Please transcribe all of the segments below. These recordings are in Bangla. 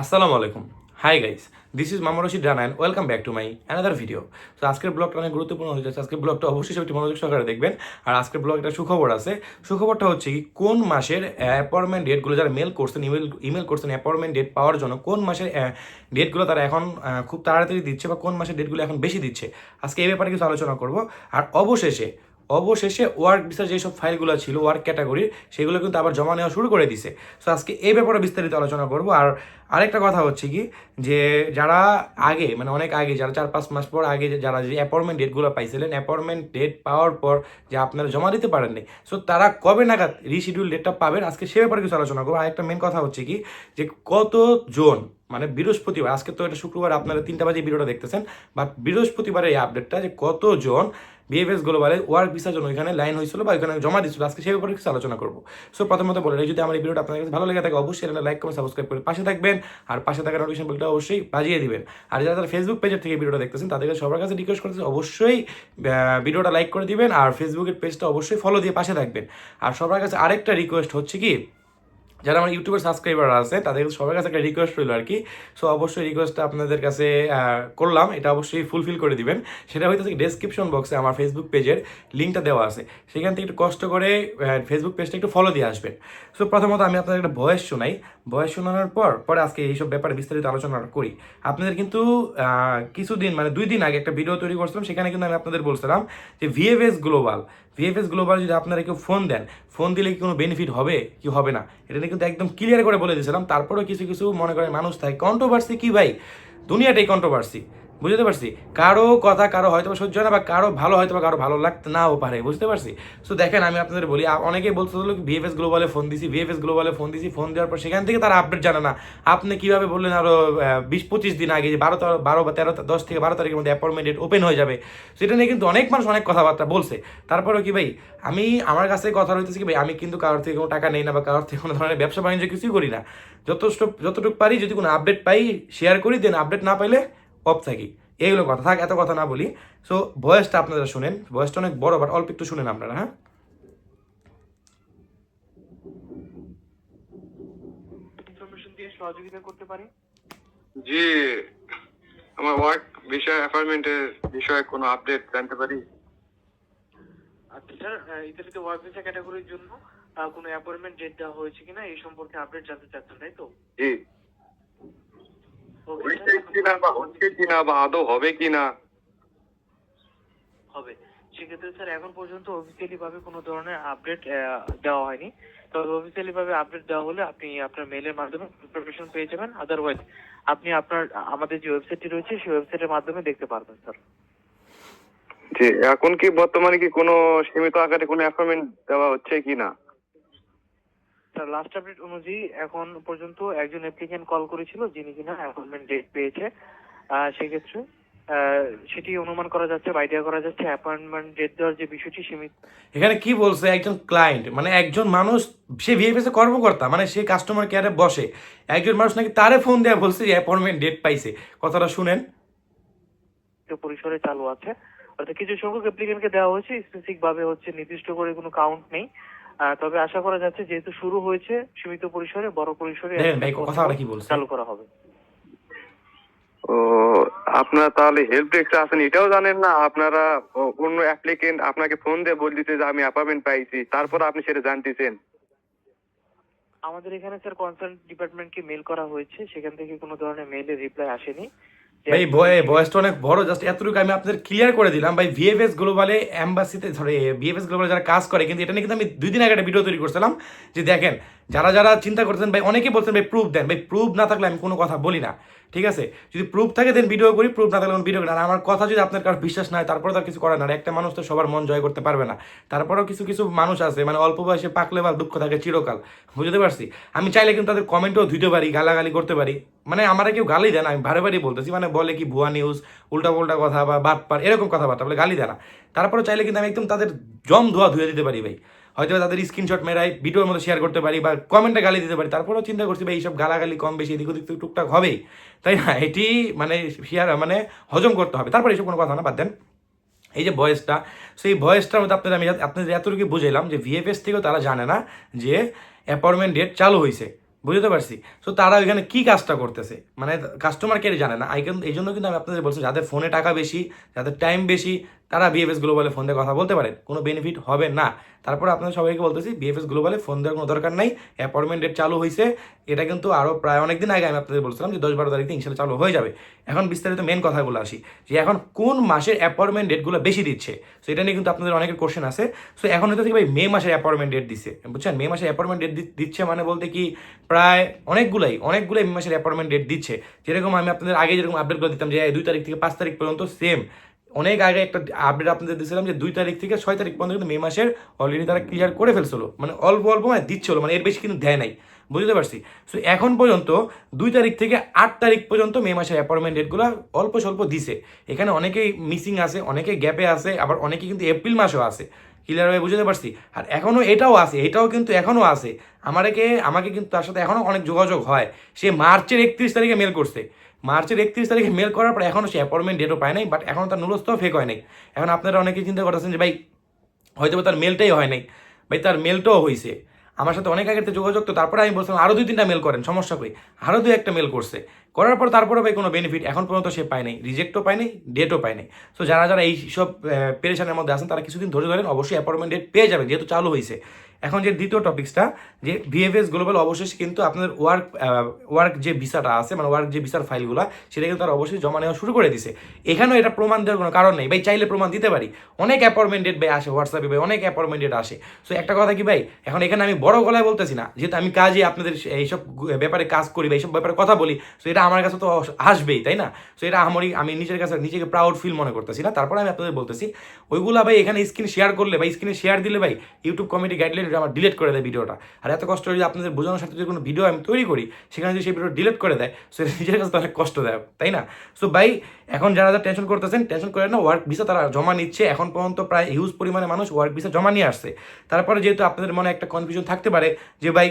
আসসালামু আলাইকুম। হাই গাইস দিস ইজ মামা Rashid Rana and welcome back to my another video তো আজকের ব্লগটা অনেক গুরুত্বপূর্ণ হয়ে যাচ্ছে। আজকের ব্লগটা অবশ্যই সবটি মনোযোগ সহকারে দেখবেন। আর আজকের ব্লগ একটা সুখবর আছে। সুখবরটা হচ্ছে কি, কোন মাসের অ্যাপয়েন্টমেন্ট ডেটগুলো যারা মেল করছেন ইমেল ইমেল করছেন অ্যাপয়েন্টমেন্ট ডেট পাওয়ার জন্য, কোন মাসের ডেটগুলো তারা এখন খুব তাড়াতাড়ি দিচ্ছে বা কোন মাসের ডেটগুলো এখন বেশি দিচ্ছে? আজকে এই ব্যাপারে কিছু আলোচনা করব। আর অবশেষে অবশেষে ওয়ার্ক ভিসার যেসব ফাইলগুলো ছিল, ওয়ার্ক ক্যাটাগরির সেগুলো কিন্তু আবার জমা নেওয়া শুরু করে দিছে। সো আজকে এই ব্যাপারে বিস্তারিত আলোচনা করব। আর আরেকটা কথা হচ্ছে কি, যে যারা আগে মানে অনেক আগে, যারা চার পাঁচ মাস পর আগে যারা যে অ্যাপয়েন্টমেন্ট ডেটগুলো পাইছিলেন অ্যাপয়েন্টমেন্ট ডেট পাওয়ার পর যে আপনারা জমা দিতে পারেননি সো তারা কবে নাগাদ রিশিডিউল ডেটটা পাবেন, আজকে সে ব্যাপারে কিছু আলোচনা করব। আরেকটা মেন কথা হচ্ছে কি, যে কত জন মানে বৃহস্পতিবার, আজকে তো এটা শুক্রবার, আপনারা তিনটা বাজে ভিডিওটা দেখতেছেন বাট বৃহস্পতিবারের এই আপডেটটা যে কতজন বিএফএস গ্লোবালে ওয়ার্ক ভিসার জন্য এখানে লাইন হয়েছিল বা এখানে জমা দিচ্ছিল আজকে সেই ব্যাপারে কিছু আলোচনা করব। সো প্রথমত বলে যদি আমার এই ভিডিওটা আপনাদের কাছে ভালো লেগে থাকে, অবশ্যই এটা লাইক করে সাবস্ক্রাইব করে পাশে থাকবেন। আর পাশে থাকা নোটিফিকেশন বেলটা অবশ্যই বাজিয়ে দিবেন। আর যারা যারা ফেসবুক পেজের থেকে ভিডিওটা দেখতেছেন, তাদেরকে সবার কাছে রিকোয়েস্ট করতেছে, অবশ্যই ভিডিওটা লাইক করে দিবেন। আর ফেসবুকের পেজটা অবশ্যই ফলো দিয়ে পাশে থাকবেন। আর সবার কাছে আরেকটা রিকোয়েস্ট হচ্ছে কি যারা আমার ইউটিউবের সাবস্ক্রাইবার আছে, তাদের সবার কাছে একটা রিকোয়েস্ট রইল আর কি। সো অবশ্যই রিকোয়েস্টটা আপনাদের কাছে করলাম। এটা অবশ্যই ফুলফিল করে দিবেন। সেটা হইতেছে ডেসক্রিপশন বক্সে আমার ফেসবুক পেজের লিঙ্কটা দেওয়া আছে। সেখান থেকে একটু কষ্ট করে ফেসবুক পেজটা একটু ফলো দিয়ে আসবেন। সো প্রথমত আমি আপনাদের একটা ভয়েস শোনাই। ভয়েস শোনানোর পর, পরে আজকে এইসব ব্যাপারে বিস্তারিত আলোচনা করি। আপনাদের কিন্তু কিছুদিন মানে দুই দিন আগে একটা ভিডিও তৈরি করছিলাম। সেখানে কিন্তু আমি আপনাদের বলছিলাম যে ভিএফএস গ্লোবাল ভিএফএস গ্লোবাল যদি আপনারা কেউ ফোন দেন ফোন দিলে কি কোনো বেনিফিট হবে? কি হবে না? এটা কিন্তু একদম ক্লিয়ার করে বলে দিয়েছিলাম। তারপরেও কিছু কিছু মনে করে মানুষ থাকে। কন্ট্রোভার্সি কি ভাই? দুনিয়াটাই কন্ট্রোভার্সি বুঝতে পারছি? কারও কথা কারও হয়তো সহ্য হয় না বা কারও ভালো হয়তো বা কারও ভালো লাগতে নাও পারে, বুঝতে পারছি? সো দেখেন, আমি আপনাদের বলি অনেকেই বলতে হলো ভিএফএস গ্লোবালে ফোন দিছি ভিএফএস গ্লোবালে ফোন দিছি ফোন দেওয়ার পর সেখান থেকে তারা আপডেট জানে না। আপনি কীভাবে বললেন আরও বিশ পঁচিশ দিন আগে যে বারো বারো বা তেরো, দশ থেকে বারো তারিখের মধ্যে অ্যাপয়েন্টমেন্ট ডেট ওপেন হয়ে যাবে। সেটা নিয়ে কিন্তু অনেক মানুষ অনেক কথাবার্তা বলছে। তারপরেও কি ভাই, আমি, আমার কাছে কথা হইতেছে কি ভাই, আমি কিন্তু কারোর থেকে কোনো টাকা নেই না বা কারোর থেকে কোনো ধরনের ব্যবসা বাণিজ্য কিছুই করি না। যথেষ্ট, যতটুকু পারি যদি কোনো আপডেট পাই শেয়ার করি দেন আপডেট না পাইলে অফ থাকি। এইগুলো কথা থাক এত কথা না বলি। সো ভয়েসটা আপনারা শুনেন। ভয়েসটা অনেক বড় বাট অল্প একটু শুনেন আপনারা হ্যাঁ? সহযোগিতা করতে পারি? জি আমার ওয়ার্ক বিষয় অ্যাপার্টমেন্টের বিষয়ে কোনো আপডেট জানতে পারি? আচ্ছা স্যার ইতালিতে ওয়ার্ক ভিসা ক্যাটাগরির জন্য কোনো অ্যাপয়েন্টমেন্ট ডেট দেওয়া হয়েছে কিনা? এই সম্পর্কে আপডেট জানতে চাচ্ছেন তাই তো? জি। হয়েছে কিনা বা হচ্ছে কিনা বা আদৌ হবে কিনা? হবে। সেক্ষেত্রে স্যার এখন পর্যন্ত অফিসিয়ালি ভাবে কোনো ধরনের আপডেট দেওয়া হয়নি। তবে অফিসিয়ালি ভাবে আপডেট দেওয়া হলে আপনি আপনার মেলের মাধ্যমে ইনফরমেশন পেয়ে যাবেন। আদারওয়াইজ আপনি আপনার আমাদের যে ওয়েবসাইটটি রয়েছে সেই ওয়েবসাইটের মাধ্যমে দেখতে পারবেন স্যার। জি এখন কি বর্তমানে কি কোনো সীমিত আকারে কোনো অ্যাপয়েন্টমেন্ট দেওয়া হচ্ছে কিনা? স্যার লাস্ট আপডেট অনুযায়ী এখন পর্যন্ত একজন অ্যাপ্লিকেন্ট কল করেছিল যিনি কিনা অ্যাপয়েন্টমেন্ট ডেট পেয়েছে। সেক্ষেত্রে সেটি অনুমান করা যাচ্ছে বা আইডিয়া করা যাচ্ছে অ্যাপয়েন্টমেন্ট ডেট দেওয়ার যে বিষয়টি সীমিত এখানে কি বলছে? একজন ক্লায়েন্ট মানে একজন মানুষ সে ভিএফএস এর কর্মকর্তা মানে সে কাস্টমার কেয়ারে বসে। একজন মানুষ নাকি তারে ফোন দেওয়া বলছে যে অ্যাপয়েন্টমেন্ট ডেট পাইছে। কথাটা শুনেন। পরিসরে চালু আছে। অর্থাৎ কিছু সংখ্যক অ্যাপ্লিকেন্টকে দেওয়া হয়েছে। স্পেসিফিক ভাবে হচ্ছে নির্দিষ্ট করে কোনো কাউন্ট নেই। তবে আশা করা যাচ্ছে যেহেতু শুরু হয়েছে সীমিত পরিসরে বড় পরিসরে চালু করা হবে। ও আপনারা তাহলে হেল্প ডেস্কে আছেন এটাও জানেন না? আপনারা অন্য অ্যাপ্লিকেন্ট আপনাকে ফোন দিয়ে বল দিতে যে আমি অ্যাপয়েন্টমেন্ট পাইছি তারপর আপনি সেটা জানতেছেন। আমাদের এখানে স্যার কনসার্ন ডিপার্টমেন্টকে মেল করা হয়েছে সেখান থেকে কোনো ধরনের মেলের রিপ্লাই আসেনি। ভাই ভয়েসটা অনেক বড়। জাস্ট এতটুকু আমি আপনাদের ক্লিয়ার করে দিলাম। ভাই ভিএফএস গ্লোবালে অ্যাম্বাসিতে সরি ভিএফএস গ্লোবালে যারা কাজ করে কিন্তু এটা নিয়ে কিন্তু আমি দুই দিন আগে একটা ভিডিও তৈরি করছিলাম। যে দেখেন যারা যারা চিন্তা করছেন ভাই অনেকে বলছেন, ভাই প্রুফ দেন। ভাই প্রুফ না থাকলে আমি কোনো কথা বলি না, ঠিক আছে? যদি প্রুফ থাকে দেন ভিডিও করি প্রুফ না থাকলে আমি ভিডিও করি আর আমার কথা যদি আপনার কারও বিশ্বাস না হয়, তারপরে তো আর কিছু করার না। একটা মানুষ তো সবার মন জয় করতে পারবে না। তারপরেও কিছু কিছু মানুষ আছে মানে অল্প বয়সে পাকলে বা দুঃখ থাকে চিরকাল, বুঝতে পারছি? আমি চাইলে কিন্তু তাদের কমেন্টও ধুতে পারি, গালাগালি করতে পারি। মানে আমার কেউ গালি দেয় না, আমি ভারে ভারে বলতেছি মানে বলে কি ভুয়া নিউজ উল্টা পাল্টা কথা বা বাদ পার এরকম কথাবার্তা বলে গালি দেয় না। তারপরে চাইলে কিন্তু আমি একদম তাদের জম ধোয়া ধুয়ে দিতে পারি, ভাই। হয়তো তাদের স্ক্রিনশট মেরাই ভিডিওর মধ্যে শেয়ার করতে পারি বা কমেন্টে গালি দিতে পারি। তারপরেও চিন্তা করছি, ভাই, এইসব গালাগালি কম বেশি, এদিক ওদিক টুকটাক হবেই। তাই না? এটি মানে শেয়ার মানে হজম করতে হবে। তারপরে এইসব কোনো কথা না, বাদ দেন। এই যে ভয়েসটা সেই ভয়েসটার মধ্যে আপনাদের আমি আপনাদের এতটুকু বুঝাইলাম যে ভিএফএস থেকেও তারা জানে না যে অ্যাপয়েন্টমেন্ট ডেট চালু হয়েছে বুঝতে পারছি? সো তারা ওইখানে কী কাজটা করতেছে? মানে কাস্টমার কেয়ার জানে না। আই এই জন্য কিন্তু আমি আপনাদের বলছি, যাদের ফোনে টাকা বেশি, যাদের টাইম বেশি তারা বিএফএস গ্লোবালে ফোন দিয়ে কথা বলতে পারেন? কোনো বেনিফিট হবে না। তারপর আপনাদের সবাইকে বলতেছি বিএফএস গ্লোবালে ফোন দেওয়ার কোনো দরকার নাই। অ্যাপয়েন্টমেন্ট ডেট চালু হয়েছে এটা কিন্তু আরও প্রায় অনেক দিন আগে আমি আপনাদের বলছিলাম যে দশ বারো তারিখে ইনশাল্লাহ চালু হয়ে যাবে। এখন বিস্তারিত মেন কথাগুলো আসি। যে এখন কোন মাসের অ্যাপয়েন্টমেন্ট ডেটগুলো বেশি দিচ্ছে? সো এটা নিয়ে কিন্তু আপনাদের অনেকের কোশ্চেন আছে। সো এখন থেকে ভাই, মে মাসের অ্যাপয়েন্টমেন্ট ডেট দিচ্ছে বুঝছেন? মে মাসের অ্যাপয়েন্টমেন্ট ডেট দিচ্ছে মানে বলতে কি প্রায় অনেকগুলাই অনেকগুলাই মে মাসের অ্যাপয়েন্টমেন্ট ডেট দিচ্ছে। যেরকম আমি আপনাদের আগে যেরকম আপডেট করে দিতাম যে দুই তারিখ থেকে পাঁচ তারিখ পর্যন্ত সেম অনেক আগে একটা আপডেট আপনাদের দিয়েছিলাম যে দুই তারিখ থেকে ছয় তারিখ পর্যন্ত কিন্তু মে মাসের অলরেডি তারা ক্লিয়ার করে ফেলছিল। মানে অল্প অল্প মানে দিচ্ছিল। মানে এর বেশি কিন্তু দেয় নাই। বুঝতে পারছি? সো এখন পর্যন্ত দুই তারিখ থেকে আট তারিখ পর্যন্ত মে মাসের অ্যাপয়েন্টমেন্ট ডেটগুলো অল্প স্বল্প দিছে। এখানে অনেকেই মিসিং আছে, অনেকে গ্যাপে আছে, আবার অনেকে কিন্তু এপ্রিল মাসেও আছে। ক্লিয়ারভাবে বুঝতে পারছি? আর এখনও এটাও আছে, এটাও কিন্তু এখনও আছে। আমাকে আমাকে কিন্তু তার সাথে এখনও অনেক যোগাযোগ হয়। সে মার্চের একত্রিশ তারিখে মেল করছে। মার্চের একত্রিশ তারিখে মেল করার পর এখনও সে অ্যাপয়েন্টমেন্ট ডেটও পায় নাই বাট এখনও তার নুরস্তও ফেক হয় নাই। এখন আপনারা অনেকেই চিন্তা করতেছেন যে, ভাই হয়তো তার মেলটাই হয় নাই। ভাই, তার মেলটাও হয়েছে আমার সাথে অনেক আগের যোগাযোগ, তো তারপরে আমি বলছিলাম আরও দুই তিনটা মেল করেন, সমস্যা কই? আরও দুই একটা মেল করছে। করার পর তারপরে ভাই কোনো বেনিফিট এখন পর্যন্ত সে পায় নাই রিজেক্টও পায় নাই ডেটও পায় নাই। সো যারা যারা এই সব পেরেশানের মধ্যে আছেন, তারা কিছুদিন ধরে ধরেন, অবশ্যই অ্যাপয়েন্টমেন্ট ডেট পেয়ে যাবেন, যেহেতু চালু হয়েছে এখন যে দ্বিতীয় টপিক্সটা যে ভিএফএস গ্লোবাল অবশ্যই কিন্তু আপনাদের ওয়ার্ক ওয়ার্ক যে ভিসাটা আছে মানে ওয়ার্ক যে ভিসার ফাইলগুলো, সেটা কিন্তু তারা অবশ্যই জমা নেওয়া শুরু করে দিছে। এখানেও এটা প্রমাণ দেওয়ার কোনো কারণ নেই। ভাই, চাইলে প্রমাণ দিতে পারি। অনেক অ্যাপয়েন্টমেন্ট ডেট ভাই আসে হোয়াটসঅ্যাপে ভাই, অনেক অ্যাপয়েন্টমেন্ট ডেট আসে। সো একটা কথা কি ভাই, এখন এখানে আমি বড় গলায় বলতেছি না, যেহেতু আমি কাজে আপনাদের এইসব ব্যাপারে কাজ করি বা এইসব ব্যাপারে কথা বলি সো এটা আমার কাছে তো আসবেই, তাই না? সো এটা আমারই, আমি নিজের কাছে নিজেকে প্রাউড ফিল মনে করতেছি না। তারপরে আমি আপনাদের বলতেছি, ওইগুলা ভাই এখানে স্ক্রিন শেয়ার করলে, ভাই স্ক্রিনে শেয়ার দিলে ভাই ইউটিউব কমিটি গাইডলাইন আমার ডিলিট করে দেয় ভিডিওটা। আর এত কষ্ট যদি আপনাদের বোঝানোর সাথে যদি কোনো ভিডিও আমি তৈরি করি, সেখানে যদি সেই ভিডিও ডিলিট করে দেয় সো নিজের কাছে তাহলে কষ্ট দেয়, তাই না? সো ভাই, এখন যারা যারা টেনশন করতেছেন টেনশন করে না ওয়ার্ক ভিসা তারা জমা নিচ্ছে, এখন পর্যন্ত প্রায় হিউজ পরিমাণে মানুষ ওয়ার্ক ভিসা জমা নিয়ে আসছে। তারপরে যেহেতু আপনাদের মনে একটা কনফিউশন থাকতে পারে, যে ভাই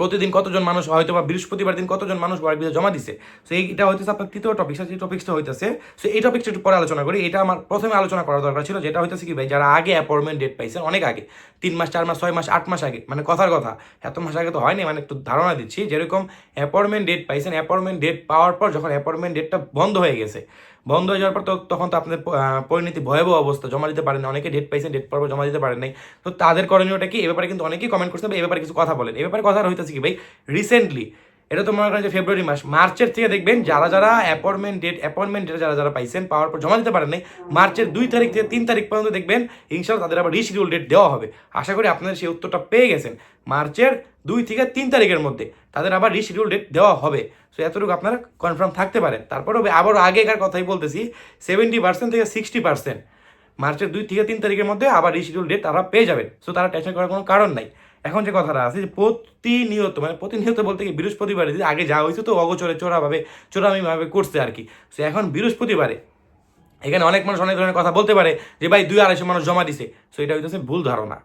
প্রতিদিন কতজন মানুষ হয়তো বা বৃহস্পতিবার দিন কতজন মানুষ ওয়ার্ক ভিসা জমা দিছে? সো এইটা হইতেছে আপনার তৃতীয় টপিক যে টপিক্সটা হইতেছে। সো এই টপিকটা একটু পরে আলোচনা করি। এটা আমার প্রথমে আলোচনা করা দরকার ছিল, যেটা হইতেছে কি ভাই, যারা আগে অ্যাপয়েন্টমেন্ট ডেট পাইছেন, অনেক আগে, তিন মাস, চার মাস, ছয় মাস, আট মাস আগে মানে কথার কথা, এত মাস আগে তো হয়নি মানে একটু ধারণা দিচ্ছি, যেরকম অ্যাপয়েন্টমেন্ট ডেট পাইছেন অ্যাপয়েন্টমেন্ট ডেট পাওয়ার পর যখন অ্যাপয়েন্টমেন্ট ডেটটা বন্ধ হয়ে গেছে বন্ধ হয়ে যাওয়ার পর তখন তো আপনাদের পরিণতি ভয়াবহ অবস্থা। জমা দিতে পারেন অনেকে ডেট পাইছেন ডেট পর্ব জমা দিতে পারেন নাই তো তাদের করণীয়টা কি? এ ব্যাপারে কিন্তু অনেকেই কমেন্ট করছে এ ব্যাপারে কিছু কথা বলেন। এ ব্যাপারে কথা হইতেছে কি, ভাই? রিসেন্টলি এটা তো মনে করেন যে ফেব্রুয়ারি মাস। মার্চের থেকে দেখবেন যারা যারা অ্যাপয়েন্টমেন্ট ডেট অ্যাপয়েন্টমেন্ট ডেট যারা যারা পাইছেন পাওয়ার পর জমা দিতে পারেন নাই মার্চের দুই তারিখ থেকে তিন তারিখ পর্যন্ত দেখবেন ইনশাল্লাহ তাদের আবার রিশিডিউল ডেট দেওয়া হবে। আশা করি আপনাদের সেই উত্তরটা পেয়ে গেছেন। মার্চের দুই থেকে তিন তারিখের মধ্যে তাদের আবার রিশিডিউল ডেট দেওয়া হবে। সো এতটুকু আপনারা কনফার্ম থাকতে পারেন। তারপরেও আবারও আগেকার কথাই বলতেছি সেভেন্টি পার্সেন্ট থেকে সিক্সটি পার্সেন্ট মার্চের দুই থেকে তিন তারিখের মধ্যে আবার রিশিডিউল ডেট তারা পেয়ে যাবেন। সো তারা টেনশন করার কোনো কারণ নাই। এখন যে কথাটা আছে যে প্রতিনিয়ত মানে প্রতিনিয়ত বলতে কি বৃহস্পতিবারে যদি আগে যা হয়েছে তো অগোচরে, চোরাভাবে, চোরামিভাবে করছে আর কি। সো এখন বৃহস্পতিবারে এখানে অনেক মানুষ অনেক ধরনের কথা বলতে পারে যে ভাই দুই আড়াইশো মানুষ জমা দিছে। সো এটা হইতেছে ভুল ধারণা।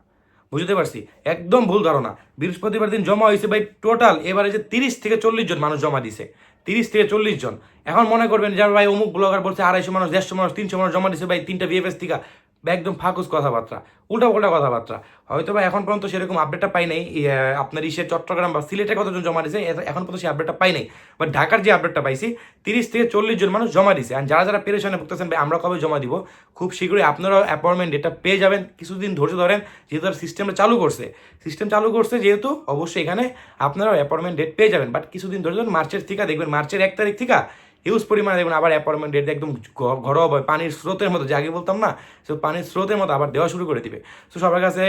বুঝতে পারছি? একদম ভুল ধারণা। বৃহস্পতিবার দিন জমা হয়েছে ভাই টোটাল এবারে যে তিরিশ থেকে চল্লিশ জন মানুষ জমা দিছে। তিরিশ থেকে চল্লিশ জন। এখন মনে করবেন যে ভাই অমুক ব্লগার বলছে আড়াইশো মানুষ, দেড়শো মানুষ, তিনশো মানুষ জমা দিছে ভাই তিনটা বিএফএস থেকে বা একদম ফাঁকুস কথাবার্তা উল্টা পাল্টা কথাবার্তা। হয়তো বা এখন পর্যন্ত সেরকম আপডেটটা পাই নাই আপনার ইসে চট্টগ্রাম বা সিলেটে কতজন জমা এ- এখন পর্যন্ত সেই আপডেটটা পাই নাই। বাট ঢাকার যে আপডেটটা পাইছি, তিরিশ থেকে চল্লিশ জন মানুষ জমা দিছে। আর যারা যারা পেরেশানে ভুগতেছেন, ভাই, আমরা কবে জমা দিব? খুব শীঘ্রই আপনারাও অ্যাপয়েন্টমেন্ট ডেটা পেয়ে যাবেন। কিছুদিন ধৈর্য ধরেন, যেহেতু তার সিস্টেমটা চালু করছে। সিস্টেম চালু করছে যেহেতু, অবশ্যই এখানে আপনারাও অ্যাপয়েন্টমেন্ট ডেট পেয়ে যাবেন। বাট কিছুদিন ধরে ধরেন, মার্চের থেকে দেখবেন। মার্চের এক তারিখ থেকে হিউজ পরিমাণে দেখুন, আবার অ্যাপয়েন্টমেন্ট ডেট একদম ঘ- ঘরোয়া ভাবে পানির স্রোতের মতো আগে বলতাম না, সে পানির স্রোতের মতো আবার দেওয়া শুরু করে দিবে। সো সবার কাছে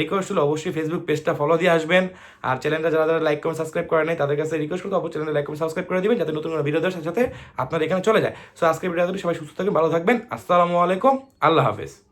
রিকোয়েস্ট হলো অবশ্যই ফেসবুক পেজটা ফলো দিয়ে আসবেন। আর চ্যানেলটা যারা যারা লাইক কমেন্ট সাবস্ক্রাইব করে নেয় তাদের কাছে রিকোয়েস্ট করতে অবশ্যই চ্যানেলটা লাইক কমেন্ট সাবস্ক্রাইব করে দিবেন, যাতে নতুন কোনো ভিডিও দেওয়ার সাথে সাথে আপনার এখানে চলে যায়। সো আজকের ভিডিও সবাই সুস্থ থাকবেন, ভালো থাকবেন। আসসালামু আলাইকুম, আল্লাহ হাফেজ।